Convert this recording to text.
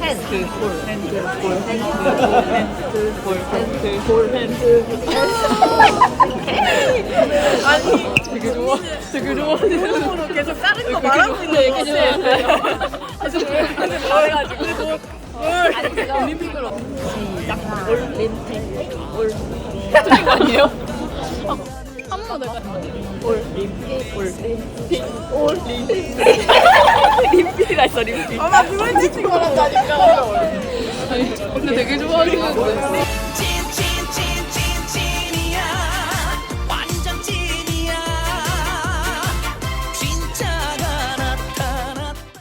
핸드, 볼, 핸드, 볼, 핸드, 볼, 핸드, 볼, 핸드. 되게 좋아. 되게 좋아하는 으로 계속 다른 거 말하고 있는 거 같아. 계속 말해가지고. 제가 올림픽으로. 시작. 올림픽. 올. 틀린 거 아니에요? 한번. 올림픽, 올림픽, 올림픽. 림픽이라 했어, 림픽. 아, 나 그런 짓 말한다니까. 근데 되게 좋아하시는데.